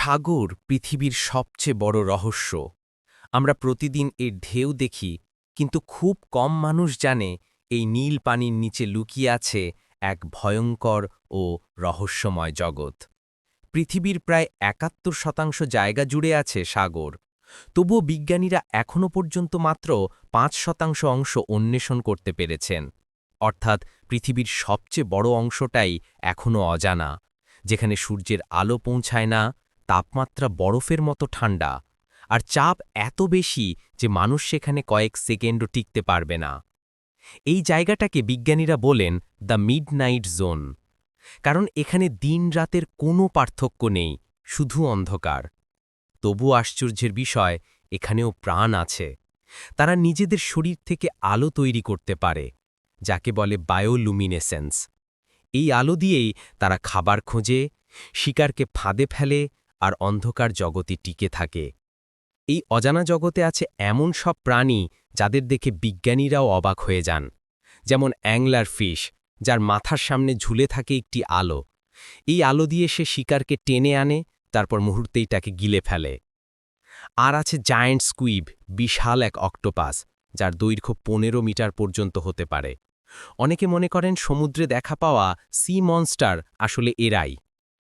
সাগর পৃথিবীর সবচেয়ে বড় রহস্য। আমরা প্রতিদিন এর ঢেউ দেখি, কিন্তু খুব কম মানুষ জানে এই নীল পানির নিচে লুকিয়ে আছে এক ভয়ঙ্কর ও রহস্যময় জগৎ। পৃথিবীর প্রায় একাত্তর শতাংশ জায়গা জুড়ে আছে সাগর। তবুও বিজ্ঞানীরা এখনও পর্যন্ত মাত্র পাঁচ শতাংশ অংশ অন্বেষণ করতে পেরেছেন। অর্থাৎ পৃথিবীর সবচেয়ে বড় অংশটাই এখনও অজানা, যেখানে সূর্যের আলো পৌঁছায় না তাপমাত্রা বরফের মতো ঠান্ডা আর চাপ এত বেশি যে মানুষ সেখানে কয়েক সেকেন্ডও টিকতে পারবে না। এই জায়গাটাকে বিজ্ঞানীরা বলেন দ্য মিডনাইট জোন। কারণ এখানে দিন রাতের কোনো পার্থক্য নেই, শুধু অন্ধকার। তবু আশ্চর্যের বিষয়, এখানেও প্রাণ আছে। তারা নিজেদের শরীর থেকে আলো তৈরি করতে পারে, যাকে বলে বায়োলুমিনেসেন্স। এই আলো দিয়েই তারা খাবার খোঁজে, শিকারকে ফাঁদে ফেলে আর অন্ধকার জগতে টিকে থাকে। এই অজানা জগতে আছে এমন সব প্রাণী যাদের দেখে বিজ্ঞানীরাও অবাক হয়ে যান। যেমন অ্যাংলার ফিশ, যার মাথার সামনে ঝুলে থাকে একটি আলো। এই আলো দিয়ে সে শিকারকে টেনে আনে, তারপর মুহূর্তেই তাকে গিলে ফেলে। আর আছে জায়েন্ট স্কুইব বিশাল এক অক্টোপাস, যার দৈর্ঘ্য পনেরো মিটার পর্যন্ত হতে পারে। অনেকে মনে করেন সমুদ্রে দেখা পাওয়া সি মনস্টার আসলে এরাই।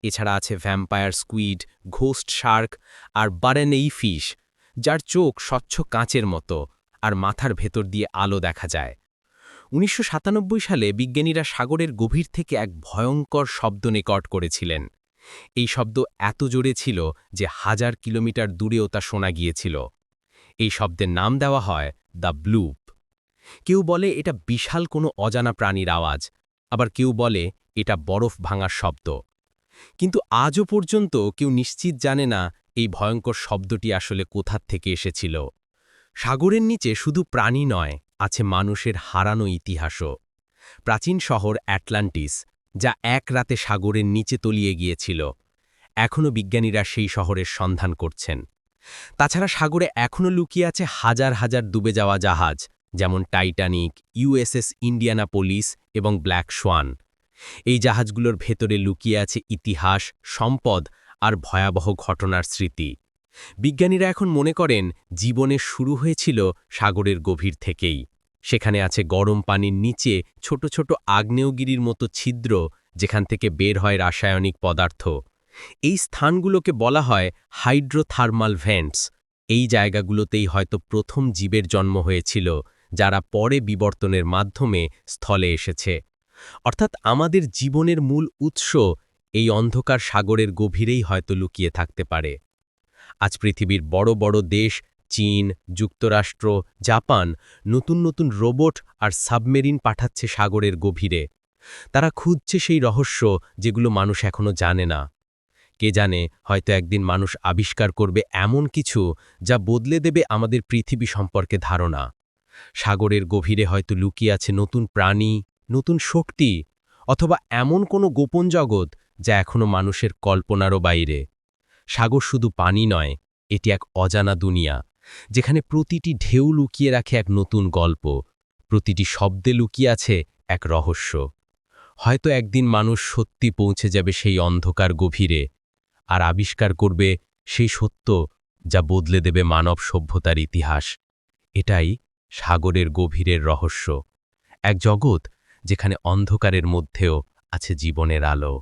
এছাড়া আছে ভ্যাম্পায়ার স্কুইড ঘোস্ট শার্ক আর বারেনেই ফিশ যার চোখ স্বচ্ছ কাঁচের মতো আর মাথার ভেতর দিয়ে আলো দেখা যায়। উনিশশো সালে বিজ্ঞানীরা সাগরের গভীর থেকে এক ভয়ঙ্কর শব্দ নিকট করেছিলেন। এই শব্দ এত জোরে ছিল যে হাজার কিলোমিটার দূরেও তা শোনা গিয়েছিল। এই শব্দের নাম দেওয়া হয় দ্য ব্লুপ কেউ বলে এটা বিশাল কোনো অজানা প্রাণীর আওয়াজ, আবার কেউ বলে এটা বরফ ভাঙার শব্দ। কিন্তু আজও পর্যন্ত কেউ নিশ্চিত জানে না এই ভয়ঙ্কর শব্দটি আসলে কোথার থেকে এসেছিল। সাগরের নিচে শুধু প্রাণী নয়, আছে মানুষের হারানো ইতিহাসও। প্রাচীন শহর অ্যাটলান্টিস, যা এক রাতে সাগরের নিচে তলিয়ে গিয়েছিল। এখনও বিজ্ঞানীরা সেই শহরের সন্ধান করছেন। তাছাড়া সাগরে এখনও লুকিয়ে আছে হাজার হাজার ডুবে যাওয়া জাহাজ, যেমন টাইটানিক ইউএসএস ইন্ডিয়ানা পুলিশ এবং ব্ল্যাক সোয়ান। এই জাহাজগুলোর ভেতরে লুকিয়ে আছে ইতিহাস, সম্পদ আর ভয়াবহ ঘটনার স্মৃতি। বিজ্ঞানীরা এখন মনে করেন জীবনের শুরু হয়েছিল সাগরের গভীর থেকেই। সেখানে আছে গরম পানির নিচে ছোট ছোট আগ্নেয়গিরির মতো ছিদ্র যেখান থেকে বের হয় রাসায়নিক পদার্থ। এই স্থানগুলোকে বলা হয় হাইড্রোথার্মাল ভেন্টস। এই জায়গাগুলোতেই হয়তো প্রথম জীবের জন্ম হয়েছিল, যারা পরে বিবর্তনের মাধ্যমে স্থলে এসেছে। অর্থাৎ আমাদের জীবনের মূল উৎস এই অন্ধকার সাগরের গভীরেই হয়তো লুকিয়ে থাকতে পারে। আজ পৃথিবীর বড় বড় দেশ, চীন, যুক্তরাষ্ট্র, জাপান নতুন নতুন রোবট আর সাবমেরিন পাঠাচ্ছে সাগরের গভীরে। তারা খুঁজছে সেই রহস্য যেগুলো মানুষ এখনও জানে না। কে জানে হয়তো একদিন মানুষ আবিষ্কার করবে এমন কিছু যা বদলে দেবে আমাদের পৃথিবী সম্পর্কে ধারণা। সাগরের গভীরে হয়তো লুকিয়ে আছে নতুন প্রাণী নতুন শক্তি অথবা এমন কোনো গোপন জগৎ যা এখনও মানুষের কল্পনারও বাইরে। সাগর শুধু পানি নয়, এটি এক অজানা দুনিয়া, যেখানে প্রতিটি ঢেউ লুকিয়ে রাখে এক নতুন গল্প, প্রতিটি শব্দে লুকিয়ে আছে এক রহস্য। হয়তো একদিন মানুষ সত্যি পৌঁছে যাবে সেই অন্ধকার গভীরে আর আবিষ্কার করবে সেই সত্য যা বদলে দেবে মানব সভ্যতার ইতিহাস। এটাই সাগরের গভীরের রহস্য। এক জগৎ যেখানে অন্ধকারের মধ্যেও আছে জীবনের আলো।